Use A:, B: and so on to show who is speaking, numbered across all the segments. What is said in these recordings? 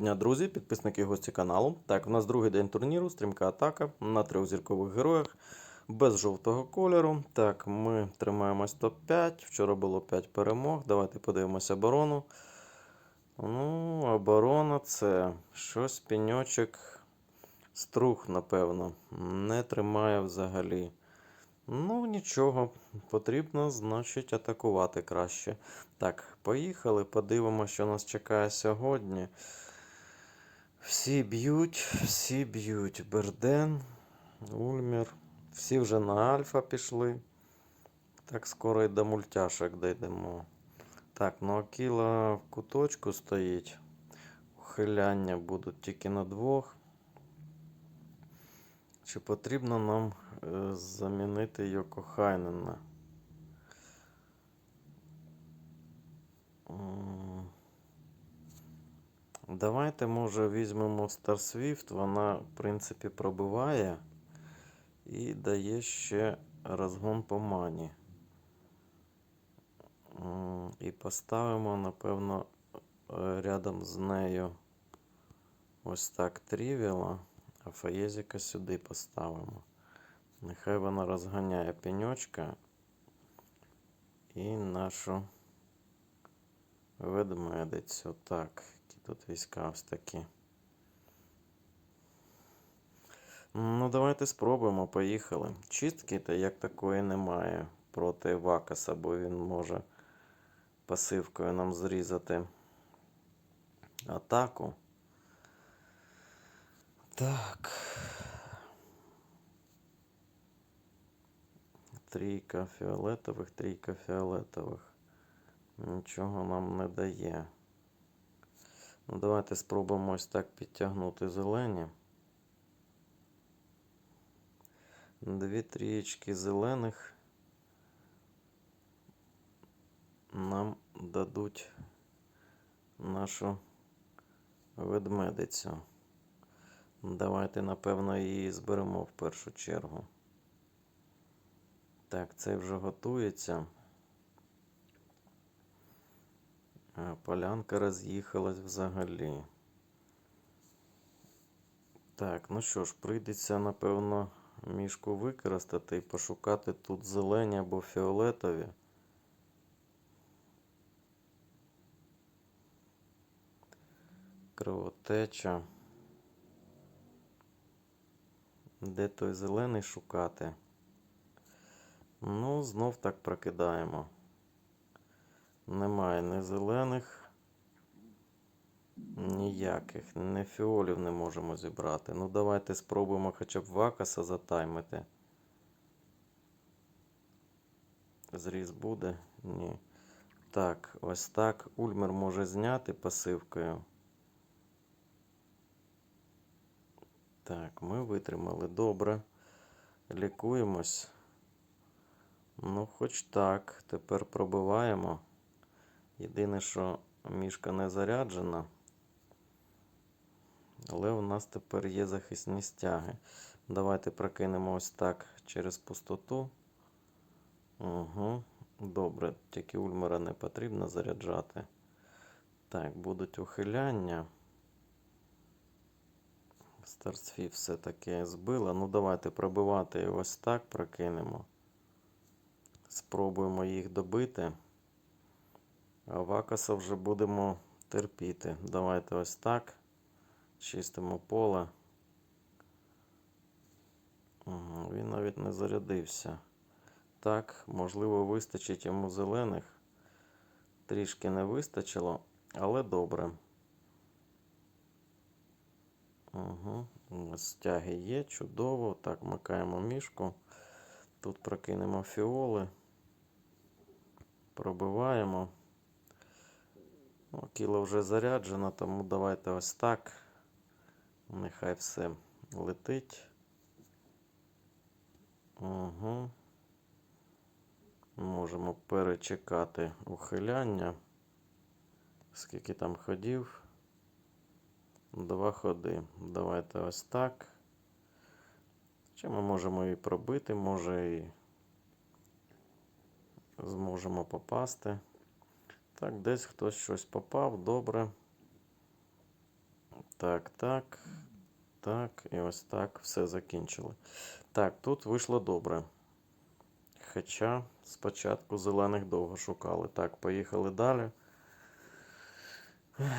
A: дня, друзі, підписники і гості каналу. Так, у нас другий день турніру, стрімка атака на трьох зіркових героях без жовтого кольору. Так, ми тримаємось топ-5. Вчора було 5 перемог. Давайте подивимося оборону. Ну, оборона це щось піньочок. Струх, напевно, не тримає взагалі. Ну, нічого, потрібно, значить, атакувати краще. Так, поїхали, подивимося, що нас чекає сьогодні. Всі б'ють, всі б'ють. Берден, Ульмір. Всі вже на Альфа пішли. Так скоро і до мультяшок дійдемо. Так, ну Акіла в куточку стоїть. Ухиляння будуть тільки на двох. Чи потрібно нам е, замінити Йоко Хайнена? Давайте, може, візьмемо Star Swift. Вона, в принципі, пробиває і дає ще розгон по мані. І поставимо, напевно, е, рядом з нею ось так Трівіла, а Фаєзіка сюди поставимо. Нехай вона розганяє пеньочка і нашу ведмедицю. Так, тут війська ось такі. Ну, давайте спробуємо, поїхали. Чистки та як такої немає проти Вакаса, бо він може пасивкою нам зрізати атаку. Так. Трійка фіолетових, трійка фіолетових. Нічого нам не дає. Ну, давайте спробуємо ось так підтягнути зелені. Дві трієчки зелених нам дадуть нашу ведмедицю. Давайте, напевно, її зберемо в першу чергу. Так, це вже готується. А полянка роз'їхалась взагалі. Так, ну що ж, прийдеться, напевно, мішку використати і пошукати тут зелені або фіолетові. Кровотеча. Де той зелений шукати? Ну, знов так прокидаємо. Немає ні зелених, ніяких. Ні фіолів не можемо зібрати. Ну, давайте спробуємо хоча б вакаса затаймити. Зріз буде? Ні. Так, ось так. Ульмер може зняти пасивкою. Так, ми витримали добре. Лікуємось. Ну, хоч так. Тепер пробиваємо. Єдине, що мішка не заряджена. Але у нас тепер є захисні стяги. Давайте прокинемо ось так через пустоту. Угу. Добре, тільки ульмера не потрібно заряджати. Так, будуть ухиляння. Старсфі все-таки збила. Ну, давайте пробивати ось так прокинемо. Спробуємо їх добити. А вже будемо терпіти. Давайте ось так. Чистимо поле. Він навіть не зарядився. Так, можливо, вистачить йому зелених. Трішки не вистачило, але добре. Угу. Стяги є, чудово. Так, макаємо мішку. Тут прокинемо фіоли. Пробиваємо. О, кіло вже заряджено, тому давайте ось так. Нехай все летить. Угу. Можемо перечекати ухиляння. Скільки там ходів? Два ходи. Давайте ось так. Чи ми можемо і пробити, може і зможемо попасти. Так, десь хтось щось попав, добре. Так, так, так, і ось так все закінчили. Так, тут вийшло добре. Хоча спочатку зелених довго шукали. Так, поїхали далі.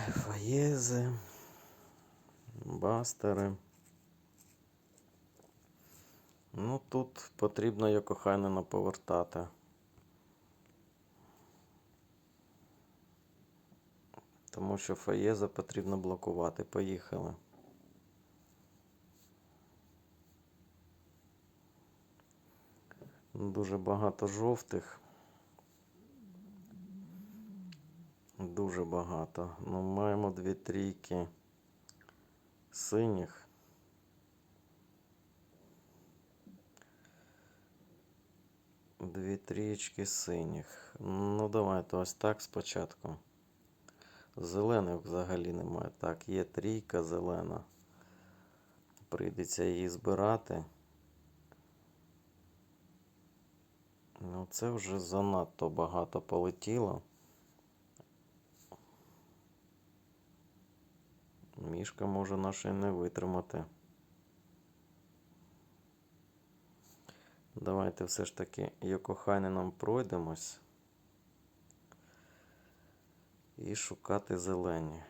A: Фаєзи, бастери. Ну, тут потрібно Йокохайнена повертати. Тому що Фаєза потрібно блокувати. Поїхали. Дуже багато жовтих. Дуже багато. Ну, маємо дві трійки синіх. Дві трієчки синіх. Ну, давайте ось так спочатку. Зелених взагалі немає. Так, є трійка зелена. Прийдеться її збирати. Ну, це вже занадто багато полетіло. Мішка може наша не витримати. Давайте все ж таки Йокохайненом пройдемось. І шукати зелені.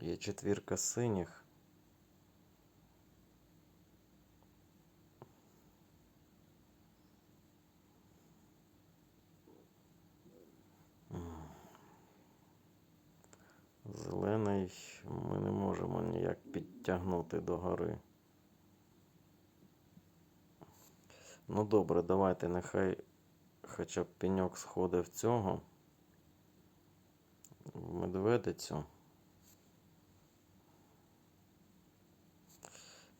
A: Є четвірка синіх. Зелений ми не можемо ніяк підтягнути до гори. Ну добре, давайте нехай хоча б пеньок сходить в цього. В медведицю.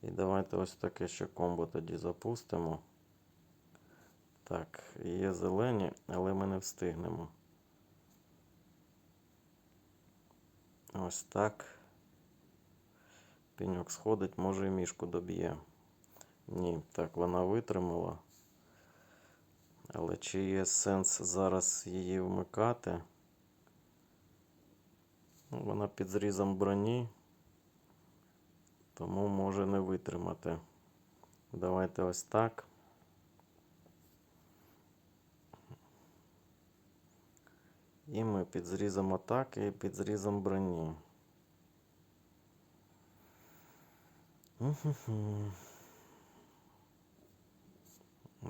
A: І давайте ось таке ще комбо тоді запустимо. Так, є зелені, але ми не встигнемо. Ось так. Пеньок сходить, може і мішку доб'є. Ні, так, вона витримала. Але чи є сенс зараз її вмикати? Ну, Вона під зрізом броні, тому може не витримати. Давайте ось так. І ми під зрізом атаки і під зрізом броні.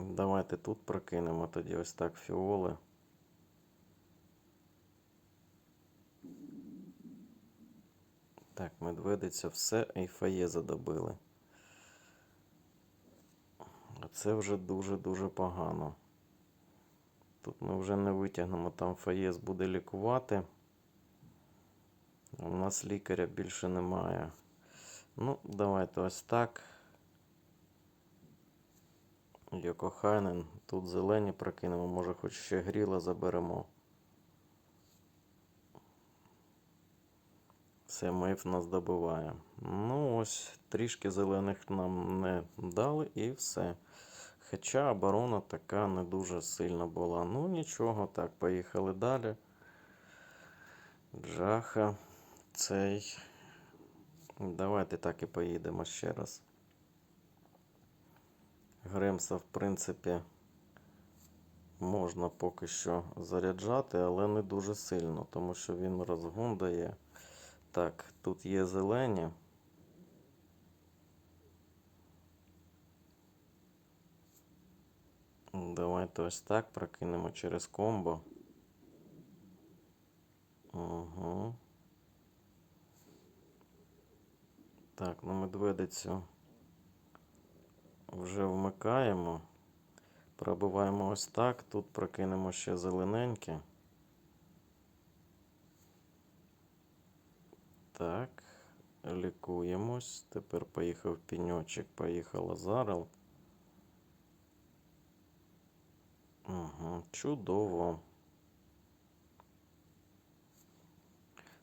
A: Давайте тут прокинемо тоді ось так фіоли. Так, медведиця все, і фає задобили. Це вже дуже-дуже погано. Тут ми вже не витягнемо, там фаєс буде лікувати. У нас лікаря більше немає. Ну, давайте ось так. Йокохайнен. Тут зелені прокинемо, може хоч ще гріла заберемо. Все, Мейв нас добиває. Ну, ось трішки зелених нам не дали і все. Хоча оборона така не дуже сильна була. Ну нічого, так, поїхали далі. Джаха, цей. Давайте так і поїдемо ще раз. Гремса, в принципі, можна поки що заряджати, але не дуже сильно, тому що він розгон дає. Так, тут є зелені. Давайте ось так прокинемо через комбо. Угу. Так, ну медведицю вже вмикаємо. Пробиваємо ось так. Тут прокинемо ще зелененьке. Так, лікуємось. Тепер поїхав піньочок, поїхала зарел. Угу, чудово.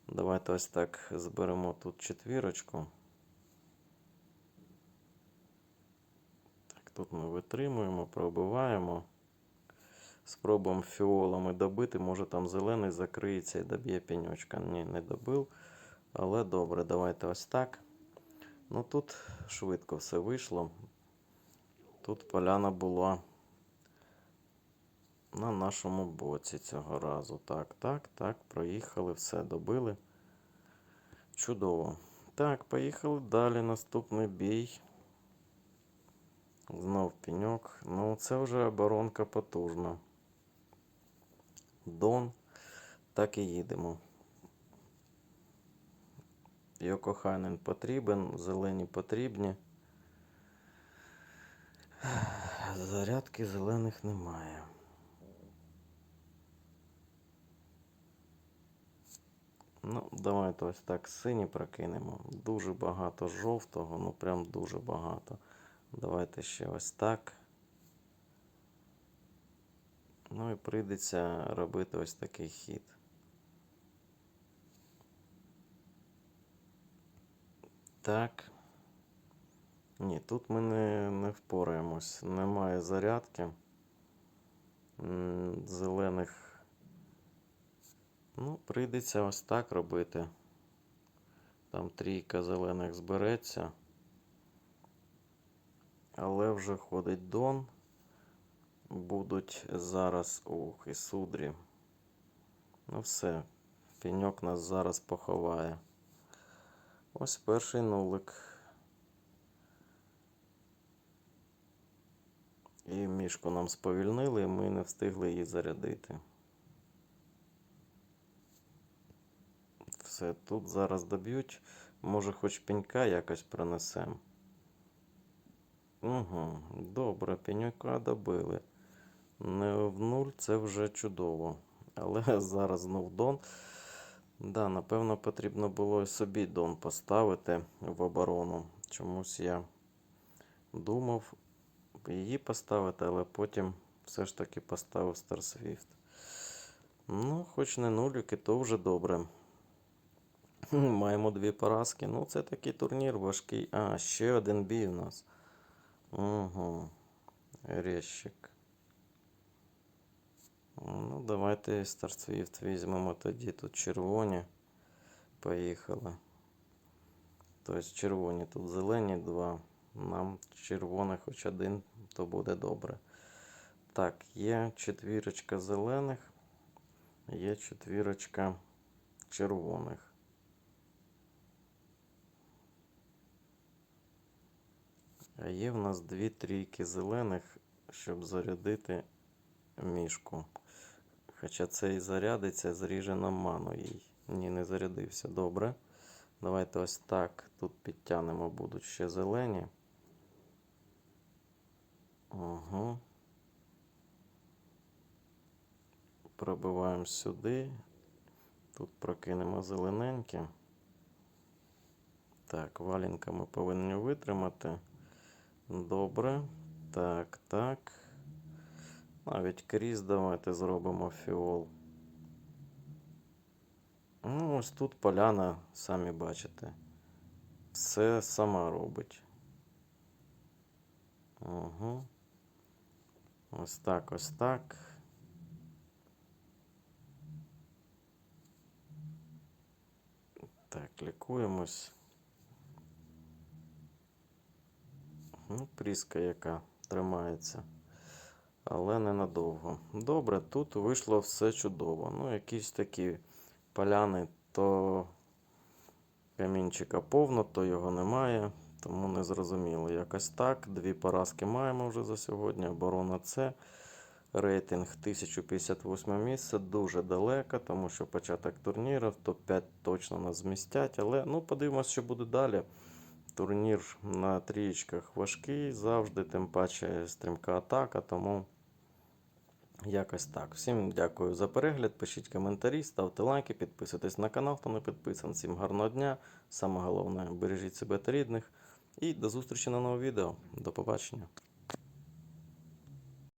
A: Давайте ось так зберемо тут четвірочку. Тут ми витримуємо, пробиваємо. Спробуємо фіолами добити. Може там зелений закриється і доб'є пеньочка. Ні, не добив. Але добре, давайте ось так. Ну тут швидко все вийшло. Тут поляна була на нашому боці цього разу. Так, так, так, проїхали, все добили. Чудово. Так, поїхали далі. Наступний бій. Знов пеньок. Ну, це вже оборонка потужна. Дон. Так і їдемо. Йокохайнен потрібен, зелені потрібні. Зарядки зелених немає. Ну, давайте ось так сині прокинемо. Дуже багато жовтого, ну прям дуже багато. Давайте ще ось так. Ну і прийдеться робити ось такий хід. Так. Ні, тут ми не, не впораємось. Немає зарядки. Зелених. Ну, прийдеться ось так робити. Там трійка зелених збереться. Але вже ходить Дон. Будуть зараз ух, і судрі. Ну все, пеньок нас зараз поховає. Ось перший нулик. І мішку нам сповільнили, і ми не встигли її зарядити. Все, тут зараз доб'ють. Може, хоч пенька якось принесемо. Угу, добре, пенька добили. Не в нуль це вже чудово. Але зараз знов дон. Да, напевно, потрібно було собі дон поставити в оборону. Чомусь я думав її поставити, але потім все ж таки поставив Старсвіфт. Ну, хоч не нулюки, то вже добре. Маємо дві поразки. Ну, це такий турнір важкий. А, ще один бій у нас. Угу. Резчик. Ну, давайте Старсвіфт візьмемо тоді тут червоні. Поїхали. Тобто червоні тут зелені два. Нам червоних хоч один, то буде добре. Так, є четвірочка зелених, є четвірочка червоних. А є в нас дві трійки зелених, щоб зарядити мішку. Хоча це і зарядиться, зріже нам ману їй. Ні, не зарядився. Добре. Давайте ось так. Тут підтягнемо, будуть ще зелені. Угу. Пробиваємо сюди. Тут прокинемо зелененьке. Так, валінка ми повинні витримати. Добре. Так, так. Навіть крізь давайте зробимо фіол. Ну, ось тут поляна, самі бачите. Все сама робить. Угу. Ось так, ось так. Так, лікуємось. Ну, пріска яка тримається. Але ненадовго. Добре, тут вийшло все чудово. Ну, якісь такі поляни, то камінчика повно, то його немає. Тому не зрозуміло. Якось так. Дві поразки маємо вже за сьогодні. Оборона С. Рейтинг 1058 місце. Дуже далеко, тому що початок турніру в топ-5 точно нас змістять. Але ну, подивимося, що буде далі. Турнір на трієчках важкий завжди, тим паче стрімка атака, тому якось так. Всім дякую за перегляд. Пишіть коментарі, ставте лайки, підписуйтесь на канал, хто не підписаний. Всім гарного дня. Саме головне, бережіть себе та рідних. І до зустрічі на новому відео. До побачення.